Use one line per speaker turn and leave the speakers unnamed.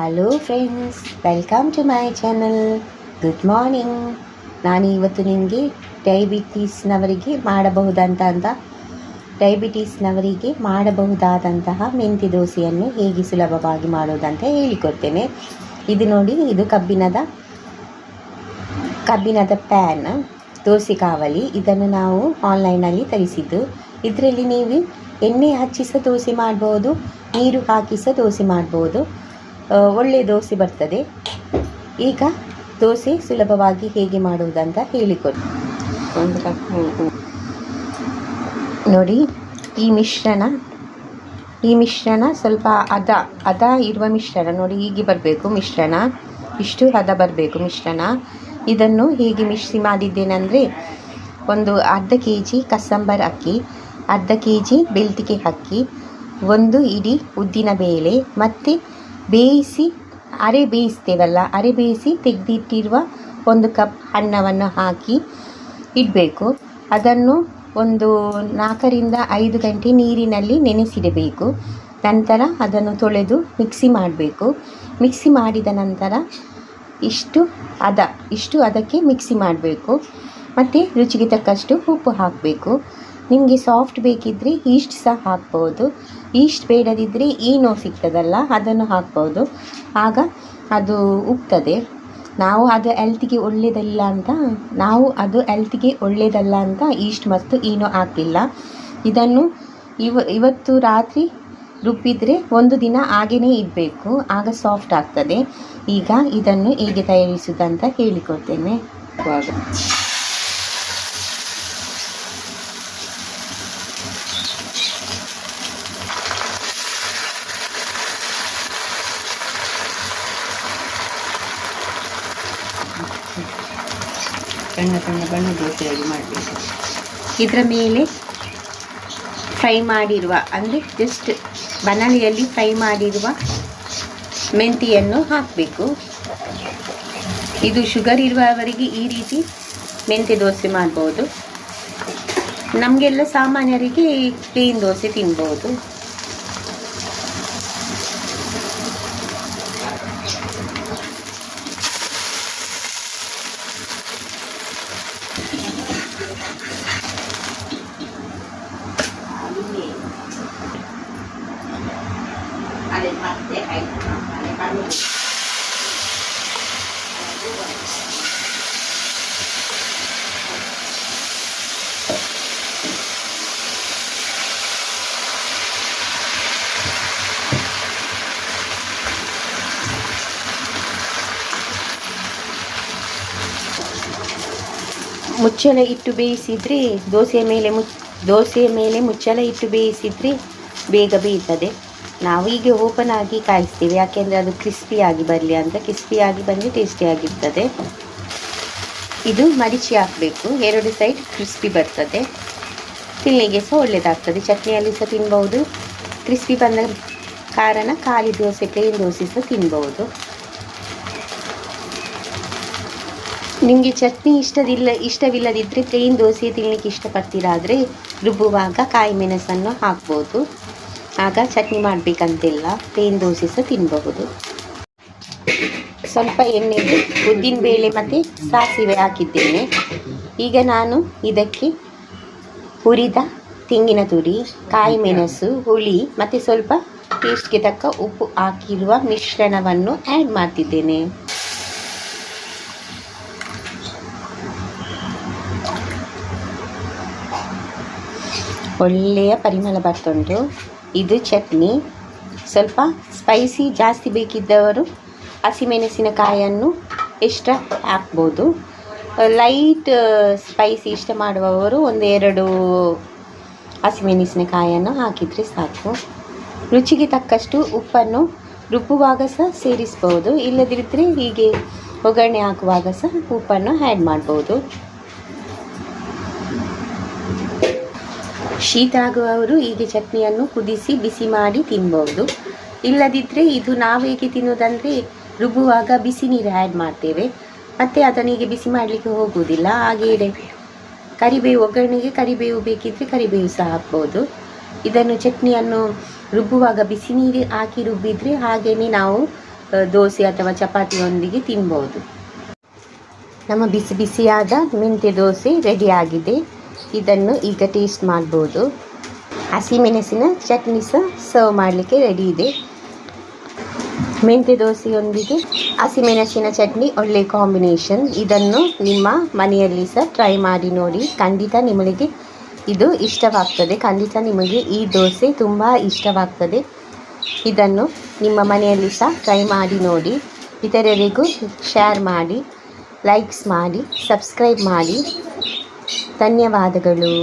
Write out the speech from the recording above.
Hello friends welcome to my channel good morning ನಾನು ಇವತ್ತು ನಿಮಗೆ ಡಯಾಬಿಟೀಸ್ನವರಿಗೆ ಮಾಡಬಹುದಂತ ಅಂತ ಡಯಾಬಿಟೀಸ್ನವರಿಗೆ ಮಾಡಬಹುದಾದಂತಹ ಮೆಂತಿ ದೋಸೆಯನ್ನು ಹೇಗೆ ಸುಲಭವಾಗಿ ಮಾಡುವುದಂತ ಹೇಳಿಕೊಡ್ತೇನೆ. ಇದು ನೋಡಿ, ಇದು ಕಬ್ಬಿಣದ ಕಬ್ಬಿಣದ ಪ್ಯಾನ್ ದೋಸೆ ಕಾವಲಿ. ಇದನ್ನು ನಾವು ಆನ್ಲೈನಲ್ಲಿ ತರಿಸಿದ್ದು. ಇದರಲ್ಲಿ ನೀವು ಎಣ್ಣೆ ಹಚ್ಚಿಸ ದೋಸೆ ಮಾಡ್ಬೋದು, ನೀರು ಹಾಕಿಸ ದೋಸೆ ಮಾಡ್ಬೋದು. ಒಳ್ಳೆ ದೋಸೆ ಬರ್ತದೆ. ಈಗ ದೋಸೆ ಸುಲಭವಾಗಿ ಹೇಗೆ ಮಾಡುವುದಂತ ಹೇಳಿಕೊಡಿ. ಒಂದು ಕಪ್ ನೋಡಿ ಈ ಮಿಶ್ರಣ ಈ ಮಿಶ್ರಣ ಸ್ವಲ್ಪ ಹದ ಹದ ಇರುವ ಮಿಶ್ರಣ ನೋಡಿ ಹೀಗೆ ಬರಬೇಕು ಮಿಶ್ರಣ. ಇಷ್ಟು ಹದ ಬರಬೇಕು ಮಿಶ್ರಣ. ಇದನ್ನು ಹೇಗೆ ಮಿಶ್ರಿ ಮಾಡಿದ್ದೇನೆಂದರೆ ಒಂದು ಅರ್ಧ ಕೆ ಜಿ ಕಸಂಬರ್ ಅಕ್ಕಿ ಅರ್ಧ ಕೆ ಜಿ ಬೆಳ್ತಿಗೆ ಅಕ್ಕಿ ಒಂದು ಇಡೀ ಉದ್ದಿನ ಬೇಳೆ ಮತ್ತು ಬೇಯಿಸಿ, ಅರೆ ಬೇಯಿಸ್ತೇವಲ್ಲ, ಅರೆ ಬೇಯಿಸಿ ತೆಗೆದಿಟ್ಟಿರುವ ಒಂದು ಕಪ್ ಅನ್ನವನ್ನು ಹಾಕಿ ಇಡಬೇಕು. ಅದನ್ನು ಒಂದು ನಾಲ್ಕರಿಂದ ಐದು ಗಂಟೆ ನೀರಿನಲ್ಲಿ ನೆನೆಸಿಡಬೇಕು. ನಂತರ ಅದನ್ನು ತೊಳೆದು ಮಿಕ್ಸಿ ಮಾಡಬೇಕು. ಮಿಕ್ಸಿ ಮಾಡಿದ ನಂತರ ಇಷ್ಟು ಅದ, ಇಷ್ಟು ಅದಕ್ಕೆ ಮಿಕ್ಸಿ ಮಾಡಬೇಕು. ಮತ್ತು ರುಚಿಗೆ ತಕ್ಕಷ್ಟು ಉಪ್ಪು ಹಾಕಬೇಕು. ನಿಮಗೆ ಸಾಫ್ಟ್ ಬೇಕಿದ್ದರೆ ಈಸ್ಟ್ ಸಹ ಹಾಕ್ಬೋದು. ಈಸ್ಟ್ ಬೇಡದಿದ್ದರೆ ಈನೋ ಸಿಗ್ತದಲ್ಲ, ಅದನ್ನು ಹಾಕ್ಬೋದು. ಆಗ ಅದು ಉಗ್ತದೆ. ನಾವು ಅದು ಎಲ್ತಿಗೆ ಒಳ್ಳೆಯದಲ್ಲ ಅಂತ, ನಾವು ಅದು ಎಲ್ತಿಗೆ ಒಳ್ಳೆಯದಲ್ಲ ಅಂತ ಈಸ್ಟ್ ಮತ್ತು ಈನೋ ಹಾಕಿಲ್ಲ. ಇದನ್ನು ಇವ, ಇವತ್ತು ರಾತ್ರಿ ರುಬ್ಬಿದರೆ ಒಂದು ದಿನ ಹಾಗೆಯೇ ಇರಬೇಕು. ಆಗ ಸಾಫ್ಟ್ ಆಗ್ತದೆ. ಈಗ ಇದನ್ನು ಹೇಗೆ ತಯಾರಿಸುವುದಂತ ಹೇಳಿಕೊಡ್ತೇನೆ. ಸಣ್ಣ ಸಣ್ಣ ಬಣ್ಣ ದೋಸೆಯಾಗಿ ಮಾಡಬೇಕು. ಇದರ ಮೇಲೆ ಫ್ರೈ ಮಾಡಿರುವ, ಅಂದರೆ ಜಸ್ಟ್ ಬನಾಲಿಯಲ್ಲಿ ಫ್ರೈ ಮಾಡಿರುವ ಮೆಂತಿಯನ್ನು ಹಾಕಬೇಕು. ಇದು ಶುಗರ್ ಇರುವವರಿಗೆ ಈ ರೀತಿ ಮೆಂತ್ಯ ದೋಸೆ ಮಾಡ್ಬೋದು. ನಮಗೆಲ್ಲ ಸಾಮಾನ್ಯರಿಗೆ ಪ್ಲೇನ್ ದೋಸೆ ತಿನ್ಬೋದು. ಮುಚ್ಚಳ ಇಟ್ಟು ಬೇಯಿಸಿದರೆ ದೋಸೆ ಮೇಲೆ ಮುಚ್ ದೋಸೆ ಮೇಲೆ ಮುಚ್ಚಳ ಇಟ್ಟು ಬೇಯಿಸಿದರೆ ಬೇಗ ಬೇಯುತ್ತದೆ ನಾವು ಹೀಗೆ ಓಪನ್ ಆಗಿ ಕಾಯಿಸ್ತೀವಿ, ಯಾಕೆಂದರೆ ಅದು ಕ್ರಿಸ್ಪಿಯಾಗಿ ಬರಲಿ ಅಂತ. ಕ್ರಿಸ್ಪಿಯಾಗಿ ಬಂದರೆ ಟೇಸ್ಟಿಯಾಗಿರ್ತದೆ ಇದು ಮಡಿಚಿ ಹಾಕಬೇಕು. ಎರಡು ಸೈಡ್ ಕ್ರಿಸ್ಪಿ ಬರ್ತದೆ. ತಿನ್ನಿಗೆ ಸಹ ಒಳ್ಳೆಯದಾಗ್ತದೆ ಚಟ್ನಿಯಲ್ಲಿ ಸಹ ತಿನ್ಬಹುದು. ಕ್ರಿಸ್ಪಿ ಬಂದ ಕಾರಣ ಖಾಲಿ ದೋಸೆ ಪ್ಲೇನ್ ದೋಸೆ ಸಹ ತಿನ್ಬಹುದು. ನಿಮಗೆ ಚಟ್ನಿ ಇಷ್ಟದಿಲ್ಲ ಇಷ್ಟವಿಲ್ಲದಿದ್ದರೆ ಪ್ಲೇನ್ ದೋಸೆ ತಿನ್ನಲಿಕ್ಕೆ ಇಷ್ಟಪಡ್ತೀರಾದರೆ ರುಬ್ಬುವಾಗ ಕಾಯಿ ಮೆಣಸನ್ನು ಹಾಕ್ಬೋದು. ಆಗ ಚಟ್ನಿ ಮಾಡಬೇಕಂತಿಲ್ಲ ಪ್ಲೇನ್ ದೋಸೆ ಸಹ ತಿನ್ನಬಹುದು ಸ್ವಲ್ಪ ಎಣ್ಣೆಗೆ ಉದ್ದಿನಬೇಳೆ ಮತ್ತು ಸಾಸಿವೆ ಹಾಕಿದ್ದೇನೆ. ಈಗ ನಾನು ಇದಕ್ಕೆ ಹುರಿದ ತೆಂಗಿನ ತುರಿ, ಕಾಯಿ ಮೆಣಸು, ಹುಳಿ ಮತ್ತು ಸ್ವಲ್ಪ ಟೇಸ್ಟ್ಗೆ ತಕ್ಕ ಉಪ್ಪು ಹಾಕಿರುವ ಮಿಶ್ರಣವನ್ನು ಆ್ಯಡ್ ಮಾಡ್ತಿದ್ದೇನೆ. ಒಳ್ಳೆಯ ಪರಿಮಳ ಬರ್ತುಂಟು. ಇದು ಚಟ್ನಿ. ಸ್ವಲ್ಪ ಸ್ಪೈಸಿ ಜಾಸ್ತಿ ಬೇಕಿದ್ದವರು ಹಸಿಮೆಣಸಿನಕಾಯನ್ನು ಎಕ್ಸ್ಟ್ರಾ ಹಾಕ್ಬೋದು. ಲೈಟ್ ಸ್ಪೈಸಿ ಇಷ್ಟ ಮಾಡುವವರು ಒಂದೆರಡು ಹಸಿಮೆಣಸಿನಕಾಯನ್ನು ಹಾಕಿದರೆ ಸಾಕು. ರುಚಿಗೆ ತಕ್ಕಷ್ಟು ಉಪ್ಪನ್ನು ರುಬ್ಬುವಾಗ ಸಹ ಸೇರಿಸ್ಬೋದು. ಇಲ್ಲದಿದ್ದರೆ ಹೀಗೆ ಒಗ್ಗರಣೆ ಹಾಕುವಾಗ ಸಹ ಉಪ್ಪನ್ನು ಆ್ಯಡ್ ಮಾಡ್ಬೋದು. ಶೀತ ಆಗುವವರು ಹೀಗೆ ಚಟ್ನಿಯನ್ನು ಕುದಿಸಿ, ಬಿಸಿ ಮಾಡಿ ತಿನ್ಬೋದು. ಇಲ್ಲದಿದ್ದರೆ ಇದು ನಾವು ಹೇಗೆ ತಿನ್ನೋದಂದರೆ ರುಬ್ಬುವಾಗ ಬಿಸಿ ನೀರು ಆ್ಯಡ್ ಮಾಡ್ತೇವೆ. ಮತ್ತು ಅದನ್ನು ಹೀಗೆ ಬಿಸಿ ಮಾಡಲಿಕ್ಕೆ ಹೋಗುವುದಿಲ್ಲ. ಹಾಗೆ ಇಡೆ ಕರಿಬೇವು, ಒಗ್ಗರಣೆಗೆ ಕರಿಬೇವು ಬೇಕಿದ್ದರೆ ಕರಿಬೇವು ಸಹ ಹಾಕ್ಬೋದು. ಇದನ್ನು ಚಟ್ನಿಯನ್ನು ರುಬ್ಬುವಾಗ ಬಿಸಿ ನೀರು ಹಾಕಿ ರುಬ್ಬಿದರೆ ಹಾಗೆಯೇ ನಾವು ದೋಸೆ ಅಥವಾ ಚಪಾತಿಯೊಂದಿಗೆ ತಿನ್ಬೋದು. ನಮ್ಮ ಬಿಸಿ ಬಿಸಿಯಾದ ಮೆಂತ್ಯ ದೋಸೆ ರೆಡಿ ಆಗಿದೆ. ಇದನ್ನು ಈಗ ಟೇಸ್ಟ್ ಮಾಡ್ಬೋದು. ಹಸಿಮೆಣಸಿನ ಚಟ್ನಿ ಸಹ ಸರ್ವ್ ಮಾಡಲಿಕ್ಕೆ ರೆಡಿ ಇದೆ. ಮೆಂತ್ಯ ದೋಸೆಯೊಂದಿಗೆ ಹಸಿಮೆಣಸಿನ ಚಟ್ನಿ ಒಳ್ಳೆ ಕಾಂಬಿನೇಷನ್ ಇದನ್ನು ನಿಮ್ಮ ಮನೆಯಲ್ಲಿ ಸಹ ಟ್ರೈ ಮಾಡಿ ನೋಡಿ. ಖಂಡಿತ ನಿಮಗೆ ಇದು ಇಷ್ಟವಾಗ್ತದೆ. ಖಂಡಿತ ನಿಮಗೆ ಈ ದೋಸೆ ತುಂಬ ಇಷ್ಟವಾಗ್ತದೆ. ಇದನ್ನು ನಿಮ್ಮ ಮನೆಯಲ್ಲಿ ಸಹ ಟ್ರೈ ಮಾಡಿ ನೋಡಿ. ಇತರರಿಗೂ ಶೇರ್ ಮಾಡಿ ಲೈಕ್ಸ್ ಮಾಡಿ ಸಬ್ಸ್ಕ್ರೈಬ್ ಮಾಡಿ. ಧನ್ಯವಾದಗಳು.